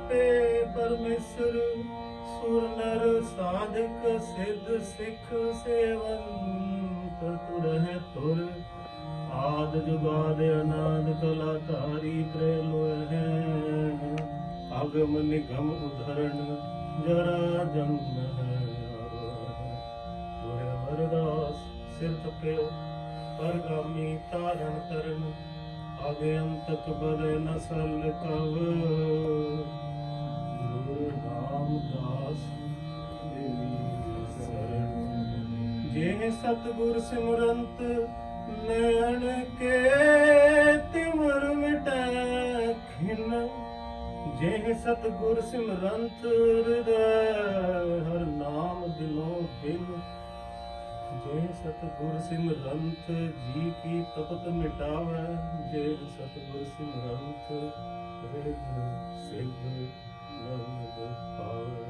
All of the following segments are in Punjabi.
ਆਪੇ ਪਰਮੇਸ਼ਰ, ਸੁਰ ਨਰ ਸਾਧਕ, ਸਿੱਧ ਸਿੱਖ ਸੇਵੰਤ ਤੁਰਹਿ ਤੁਰ। ਆਦ ਜੁਗਾਦ ਅਨਾਦ ਕਲਾ ਧਾਰੀ ਤ੍ਰੈਲੋਹਿ ਅਗਮ ਨਿਗਮ ਉਧਰਣ ਜਰਾ ਜਨਮ ਹੈ। ਤੁਰੇ ਵਰਦਾਸ ਸਿਰ ਤਪਿਓ ਪਰਗਾਮੀ ਤਾਰਨ ਕਰਨ। ਅਗੇ ਅੰਤਕ ਬਦ ਨਸਲ ਕਵ। ਜੇ ਸਤਗੁਰ ਸਿਮਰੰਤ ਨੈਣ ਕੇ ਤਿਮਰ ਮਿਟੈ ਖਿਨ, ਜੇ ਸਤਗੁਰ ਸਿਮਰੰਤ ਹਿਰਦੈ ਹਰ ਨਾਮ ਦਿਲੋਂ ਬਿਨ ਜੇ ਸਤਗੁਰ ਸਿਮਰੰਤ ਜੀ ਕੀ ਤਪਤ ਮਿਟਾਵੈ, ਜੇ ਸਤਗੁਰ ਸਿਮਰੰਤ ਰਿਧ ਸਿਧ ਨੰਦ ਪਾਵੈ।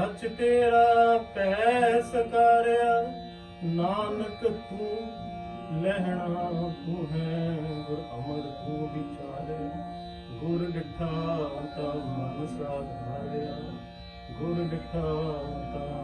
ਸੱਚ ਤੇਰਾ ਪੈ ਸਕਾਰਿਆ ਨਾਨਕ ਤੂੰ ਲਹਿਣਾ ਤੂੰ ਹੈ, ਗੁਰ ਅਮਰ ਤੂੰ ਵਿਚਾਰੇ ਗੁਰ ਡਿਠਾ ਤਾ ਮਨ ਸਾਧਾਰਿਆ, ਗੁਰ ਡਿਠਾ ਤਾ